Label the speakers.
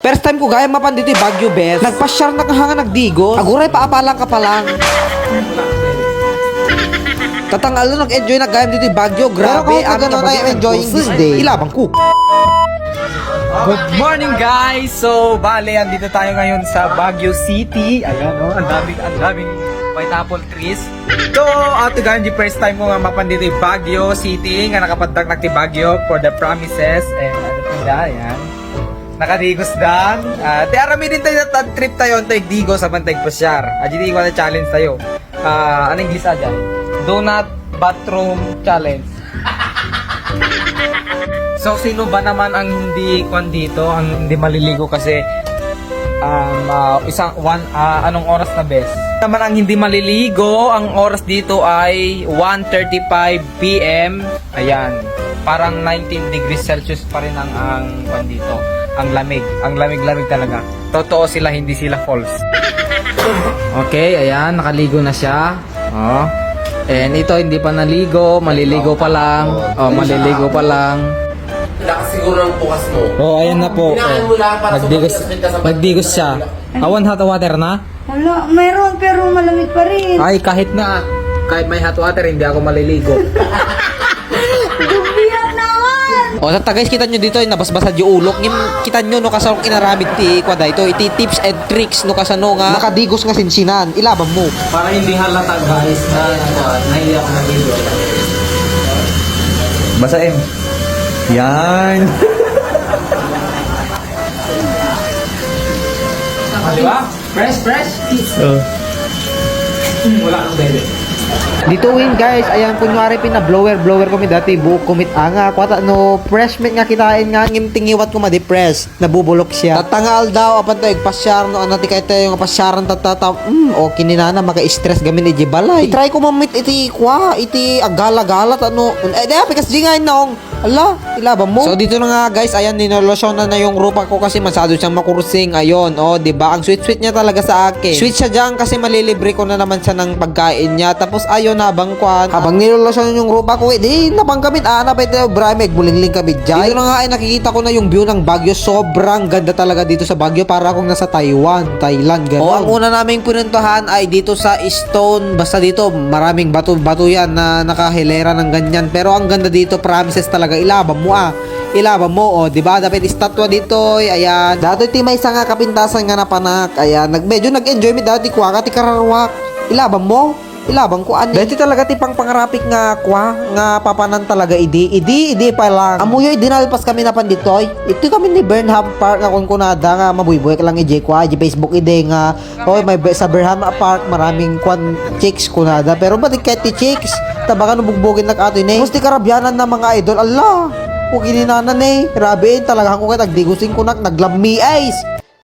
Speaker 1: First time ko gaya mapan dito yung Baguio Best. Nagpasyar na kahanga nagdigos. Aguray paapalang ka pa lang. Tatangalo nag-enjoy na gayam dito yung Baguio. Grabe,
Speaker 2: kung ganun tayo enjoying this day.
Speaker 1: Ilabang ko.
Speaker 3: Good morning guys! So, bale, andito tayo ngayon sa Baguio City. Ayan, oh, ang daming, ang daming pineapple trees. So, ato guys, the first time ko nga mapan dito yung Baguio City, nga nakapandag na ti Baguio for the promises. And ano tinda, ayan. Nakadigos dan. Uh, ti arami din tayo na trip tayo tayo digos sa bantay pasyar. Aji di ko na challenge tayo. Ah, anong gisa dyan? Donut bathroom challenge. So sino ba naman ang hindi kwan dito, ang hindi maliligo kasi um, ah, isang one ah, anong oras na best? Naman ang hindi maliligo, ang oras dito ay 1:35 PM. Ayan. Parang 19 degrees Celsius pa rin ang ang kwan dito. Ang lamig, ang lamig-lamig talaga. Totoo sila, hindi sila false. Okay, ayan, nakaligo na siya. Oh. And ito hindi pa naligo, maliligo pa lang. Oh, maliligo pa lang.
Speaker 2: Lakas siguro ng bukas mo.
Speaker 3: Oh, ayan na po.
Speaker 2: Hinaan mo lang para sa-
Speaker 3: nagdigos siya. Awan hot water na?
Speaker 4: Wala, mayroon pero malamig pa rin.
Speaker 3: Ay, kahit na. Kahit may hot water, hindi ako maliligo.
Speaker 1: O, sa guys, kita nyo dito, yung nabasbasad yung ulok. Yung, kita nyo, no, kasarong kinaramit ti, kwa ito, iti tips and tricks, no, kasano nga. Nakadigos nga sinsinan, ilabang mo.
Speaker 3: Para hindi halata guys na nahiya ako naligo. Basahin. Yan. Di ba? Fresh, fresh. Wala kang bebe.
Speaker 1: Dito win guys, ayan kunyari pina blower blower kami dati buok kumit anga kwata no fresh meat nga kitain nga ngim tingiwat ko ma-depress nabubulok siya. Tatangal daw apan to igpasyar no anati kay tayo nga pasyaran tatata mm okay ni nana maka-stress gamin iti balay. Try ko mamit iti kwa iti agala-galat ano eh di apikas jingay nong ala ilaba mo. So dito na nga guys ayan ninolosyon na na yung rupa ko kasi masyado siyang makursing ayon oh di ba? Ang sweet sweet niya talaga sa akin. Sweet siya diyan kasi malilibre ko na naman siya ng pagkain niya. Tapos ayon na habang kwan habang nilolosyon yung rupa ko eh di napang kamit ana pa ito brameg bulingling kami dyan dito na nga ay nakikita ko na yung view ng Baguio. Sobrang ganda talaga dito sa Baguio para akong nasa Taiwan Thailand gano'n oh, ang una naming pinuntahan ay dito sa Stone. Basta dito maraming bato-bato yan na nakahilera ng ganyan. Pero ang ganda dito promises talaga. Ilaban mo ah. Ilaban mo oh di ba? Dapat estatwa dito eh, ayan. Dati ti may isa nga kapintasan nga napanak ayan. Nag medyo nag-enjoy mi dati kwa ka ti kararwak ilaban mo ilabang ko eh. ani. Dati talaga ti pang pangarapik nga kwa nga papanan talaga idi. Idi idi pa lang. Amo yo dinalpas kami na panditoy. Ito kami ni Bernham Park nga kun kunada nga mabuyboy ka lang ije kwa ije Facebook ide nga oy may sa Bernham Park maraming kwan chicks kunada pero batik kay ti chicks tabakan bugbugin nak ato ni. Musti karabyanan na mga idol. Allah. Kung gininanan eh. Grabe, talaga ako kaya nagdigusing ko nak naglami ice.